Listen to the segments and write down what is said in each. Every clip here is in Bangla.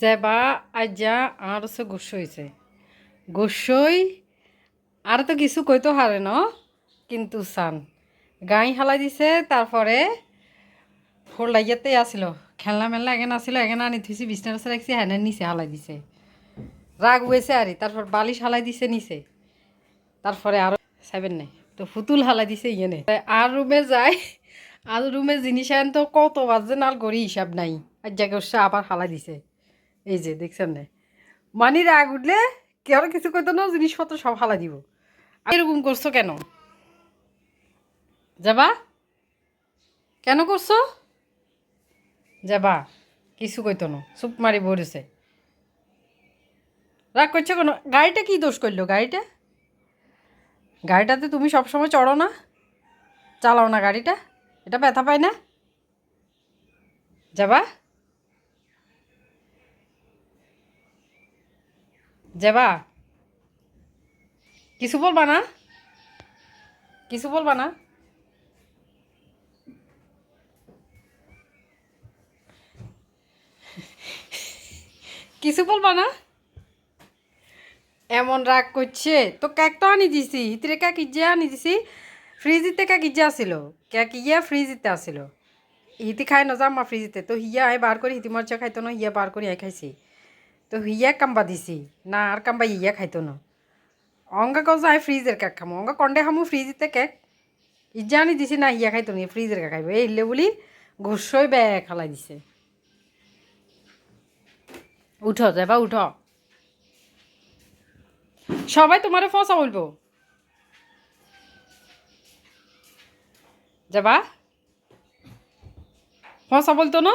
যেবা আজ্যা আর হচ্ছে গোস্ব হয়েছে গোস্বই আর তো কিছু কইতো হারে ন, কিন্তু সান গাই হালাই দিছে, তারপরে ফোর লাইয়াতে আসিল। খেলনা মেলনা এখানে আসিল, এখানে আনি থুইছি, বিছনার সাথে রাখছি হ্যানের নিচে হালাই দিছে। রাগ হয়েছে আরে তারপর বালিশ হালাই দিছে নিচে। তারপরে আরও সাইবেন নাই, তো ফুতুল হালাই দিছে ইয়েনে। আর রুমে যায় আর রুমে জিনিস আন তো কত বাজে নাল করি হিসাব নাই। আর জায়গায় ওর আবার হালাই দিছে। এই যে, দেখছেন না? মানি রাগ উঠলে কেউ কিছু কইতো না, জিনিসপত্র সব হালাই দিব। এরকম করছ কেন? যাবা? কেন করছ? যাবা, কিছু কইতো না, চুপ মারি বলেছে রাগ করছ কেন? গাড়িটা কি দোষ করল, গাড়িটা? গাড়িটাতে তুমি সবসময় চড়ো না? চালাও না গাড়িটা? এটা ব্যথা পায় না? যাবা? যাবা? কিছু বলবা না? কিছু বলবা না? কিছু বলবা না? এমন রাগ করছে। তো কেক তো আনি দিছি। হিতরে কেক ইজ্জা আনি দিছি। ফ্রিজিতে কেক ইজ্জা আসিল। কেক ইয়া ফ্রিজিতে আসিল। হিতি খাই নযাম মা ফ্রিজিতে। তো হিয়া আই বার করে, হিতি মরচা খাইতো না হিয়া বার করে আই খাইছি। তো হিয়া কাম্বা দিছি, না আর কাম্বা ইয়া খাইতো না। অঙ্গা কজ আই ফ্রিজের কেক খামো, অঙ্গা কন্ডে খামো ফ্রিজিতে কেক। ইজ্জা আনি দিছি না হিয়া খাইতো না ফ্রিজের কেক খাইব। এই ইলে বলি ঘুষই বে খালাই দিছে। উঠো যাবা উঠো। সবাই তোমারে ফসা বলব। যাবা? ফসা বলতো না?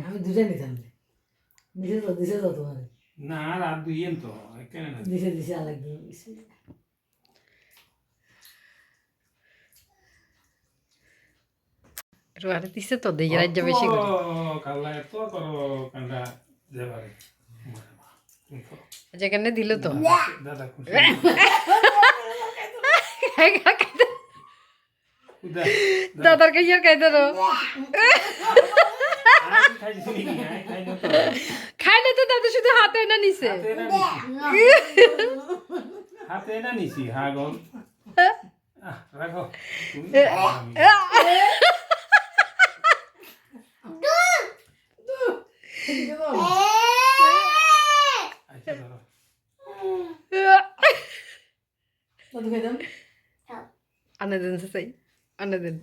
আমি দুটো নিতাম দিছে তো দিছে তো তোমার। না আর হাত দুইয়া তো কেন না। দিছে দিছে আলাগ দিছে। রুয়ারে দিছে তো দেই রাজ্য বেশি করে। কালা এত করো কান্ডা দেবারে যেখানে দিল তো? দাদা খুশি দাদার কে ইয়ার খাইতে খাই না তো দাদা শুধু হাতে না নিছে। হাতে না নিছি। হাতে না নিছি হা গো। রাখো। আচ্ছা আনে দেন সাই আনে দেন।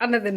আনে দেন।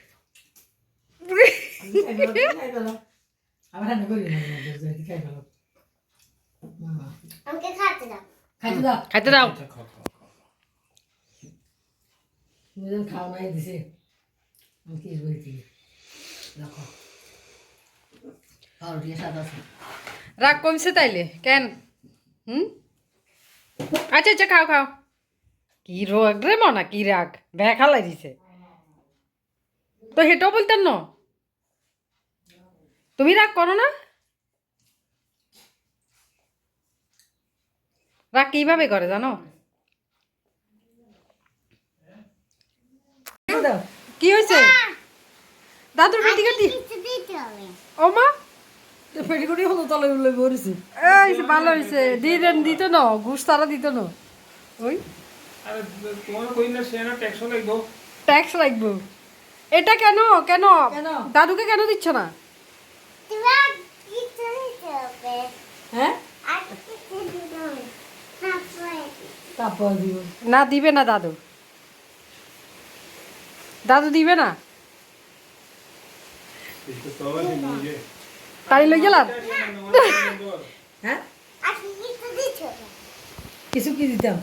খাইতে দাও। খাওয়া নাই দিছে। আমি কি বলছি রাগ কমছে তাইলে কেন? হুম? আচ্ছা আচ্ছা খাও খাও। কি রাগ রে মনা কি রাগ? ভ্যাক হালাই দিছে। তো হেটাও বলতেন না? তুমি রাগ করো না? রাগ কীভাবে করে জানো? কি হয়েছে? দাদুর দিতে হবে। ও মা। পেটিকুটি হলো তলে পড়েছি এই ভালো হয়েছে। দিত না ঘুষ তারা দিত না ওই। আরে তোমার কই না সে না ট্যাক্সও লাগবো। এটা কেন? কেন? দাদুকে কেন দিচ্ছ না? না দিবে না দাদু। দাদু দিবে না? তাই লই গেলাম? হ্যাঁ? কিছু কি দিতাম?